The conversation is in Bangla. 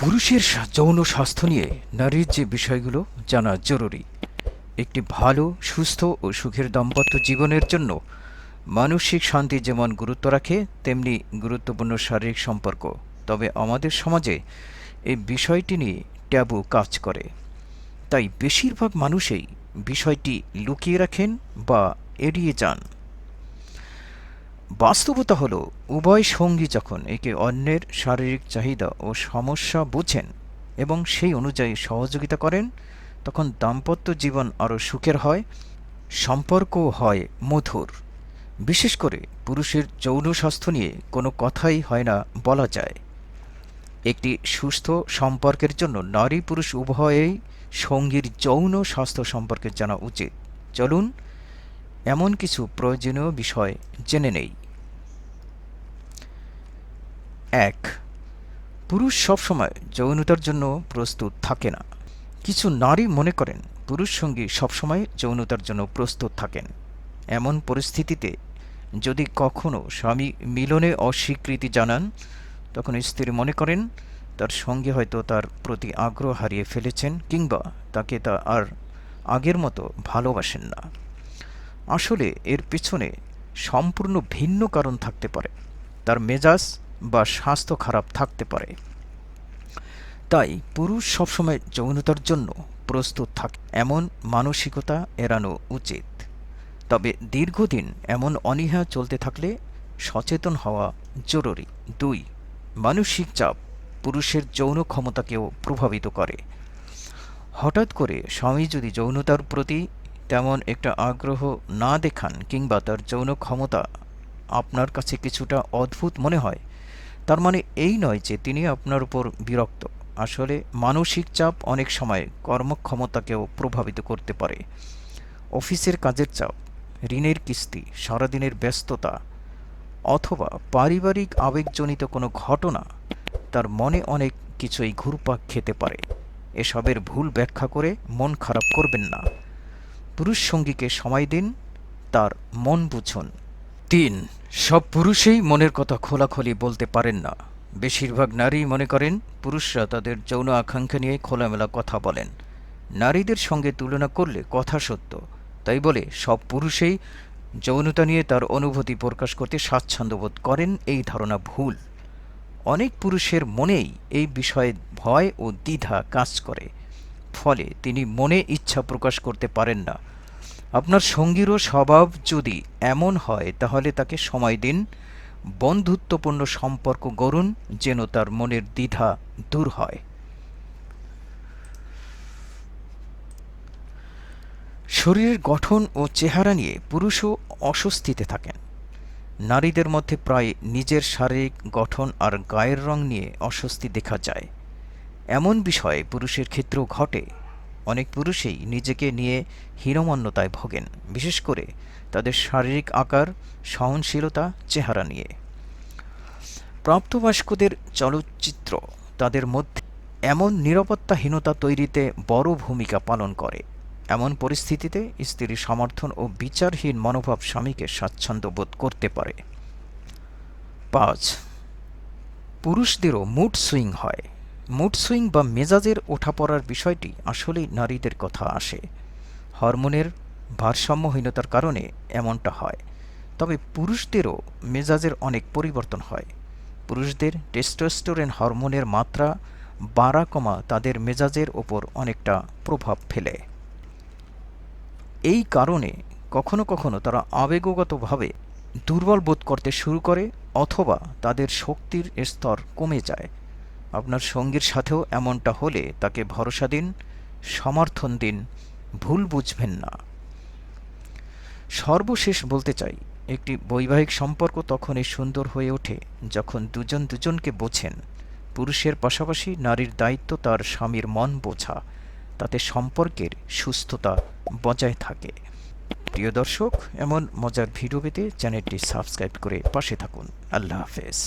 পুরুষের যৌন স্বাস্থ্য নিয়ে নারীর যে বিষয়গুলো জানা জরুরি, একটি ভালো, সুস্থ ও সুখের দাম্পত্য জীবনের জন্য মানসিক শান্তি যেমন গুরুত্ব রাখে, তেমনি গুরুত্বপূর্ণ শারীরিক সম্পর্ক। তবে আমাদের সমাজে এই বিষয়টি নিয়ে ট্যাবু কাজ করে। তাই বেশিরভাগ মানুষই বিষয়টি লুকিয়ে রাখেন বা এড়িয়ে যান। বাস্তবতা হলো, উভয় সঙ্গী যখন একে অন্যের শারীরিক চাহিদা ও সমস্যা বুঝেন এবং সেই অনুযায়ী সহযোগিতা করেন, তখন দাম্পত্য জীবন আরও সুখের হয় সম্পর্ক হয় মধুর। বিশেষ করে পুরুষের যৌন স্বাস্থ্য নিয়ে কোনো কথাই হয় না বলা যায়। একটি সুস্থ সম্পর্কের জন্য নারী পুরুষ উভয়েই সঙ্গীর যৌন স্বাস্থ্য সম্পর্কে জানা উচিত। চলুন এমন কিছু প্রয়োজনীয় বিষয় জেনে নেই। এক, পুরুষ সবসময় যৌনতার জন্য প্রস্তুত থাকে না। কিছু নারী মনে করেন পুরুষ সঙ্গী সবসময় যৌনতার জন্য প্রস্তুত থাকেন। এমন পরিস্থিতিতে যদি কখনো স্বামী মিলনে অস্বীকৃতি জানান, তখন স্ত্রী মনে করেন তার সঙ্গে হয়তো তার প্রতি আগ্রহ হারিয়ে ফেলেছেন কিংবা তাকে তা আর আগের মতো ভালোবাসেন না। আসলে এর পেছনে সম্পূর্ণ ভিন্ন কারণ থাকতে পারে। তার মেজাজ বা স্বাস্থ্য খারাপ থাকতে পারে। তাই পুরুষ সবসময় যৌনতার জন্য প্রস্তুত থাকে। এমন মানসিকতা এড়ানো উচিত। তবে দীর্ঘদিন এমন অনীহা চলতে থাকলে সচেতন হওয়া জরুরি। দুই, মানসিক চাপ পুরুষের যৌন ক্ষমতাকেও প্রভাবিত করে। হঠাৎ করে স্বামী যদি যৌনতার প্রতি তেমন একটা আগ্রহ না দেখান কিংবা তার যৌন ক্ষমতা আপনার কাছে কিছুটা অদ্ভুত মনে হয়। তার মানে এই নয় যে তিনি আপনার উপর বিরক্ত। আসলে মানসিক চাপ অনেক সময় কর্মক্ষমতাকেও প্রভাবিত করতে পারে। অফিসের কাজের চাপ, ঋণের কিস্তি, সারাদিনের ব্যস্ততা অথবা পারিবারিক আবেগজনিত কোনো ঘটনা তার মনে অনেক কিছুই ঘুরপাক খেতে পারে। এসবের ভুল ব্যাখ্যা করে মন খারাপ করবেন না। পুরুষ সঙ্গীকে সময় দিন, তার মন বুঝুন। তিন, সব পুরুষেই মনের কথা খোলাখুলি বলতে পারেন না। বেশিরভাগ নারী মনে করেন, পুরুষরা তাদের যৌন আকাঙ্ক্ষা নিয়ে খোলামেলা কথা বলেন। নারীদের সঙ্গে তুলনা করলে কথা সত্য। তাই বলে, সব পুরুষেই যৌনতা নিয়ে তার অনুভূতি প্রকাশ করতে স্বাচ্ছন্দ্য বোধ করেন, এই ধারণা ভুল। অনেক পুরুষের মনেই এই বিষয়ে ভয় ও দ্বিধা কাজ করে। ফলে তিনি মনে ইচ্ছা প্রকাশ করতে পারেন না। আপনার সঙ্গীরও স্বভাব যদি এমন হয়, তাহলে তাকে সময় দিন। বন্ধুত্বপূর্ণ সম্পর্ক গড়ুন যেন তার মনের দ্বিধা দূর হয়। শরীরের গঠন ও চেহারা নিয়ে পুরুষও অস্বস্তিতে থাকেন। নারীদের মধ্যে প্রায় নিজের শারীরিক গঠন আর গায়ের রং নিয়ে অস্বস্তি দেখা যায়। এমন বিষয়ে পুরুষের ক্ষেত্রেও ঘটে। অনেক পুরুষেই নিজেকে নিয়ে হীনমন্যতায় ভোগেন, বিশেষ করে তাদের শারীরিক আকার, সহনশীলতা, চেহারা নিয়ে। প্রাপ্তবয়স্কদের চলচ্চিত্র তাদের মধ্যে এমন নিরাপত্তাহীনতা তৈরিতে বড় ভূমিকা পালন করে। এমন পরিস্থিতিতে স্ত্রীর সমর্থন ও বিচারহীন মনোভাব স্বামীকে স্বাচ্ছন্দ্য বোধ করতে পারে। পাঁচ, পুরুষদেরও মুড সুইং হয়। মুড সুইং বা মেজাজের ওঠাপড়ার বিষয়টি আসলেই নারীদের কথা আসে। হরমোনের ভারসাম্যহীনতার কারণে এমনটা হয়। তবে পুরুষদেরও মেজাজের অনেক পরিবর্তন হয়। পুরুষদের টেস্টোস্টোরেন হরমোনের মাত্রা বাড়া কমা তাদের মেজাজের ওপর অনেকটা প্রভাব ফেলে। এই কারণে কখনো কখনো তারা আবেগগতভাবে দুর্বল বোধ করতে শুরু করে অথবা তাদের শক্তির স্তর কমে যায়। আপনার সঙ্গীর সাথেও এমনটা হলে তাকে ভরসা দিন, সমর্থন দিন, ভুল বুঝবেন না। সর্বশেষ বলতে চাই, একটি বৈবাহিক সম্পর্ক তখনই সুন্দর হয়ে ওঠে যখন দুজন দুজনকে বোঝেন, পুরুষের পাশাপাশি নারীর দায়িত্ব তার স্বামীর মন বোঝা, তাতে সম্পর্কের সুস্থতা বজায় থাকে। প্রিয় দর্শক, এমন মজার ভিডিও পেতে চ্যানেলটি সাবস্ক্রাইব করে পাশে থাকুন। আল্লাহ হাফেজ।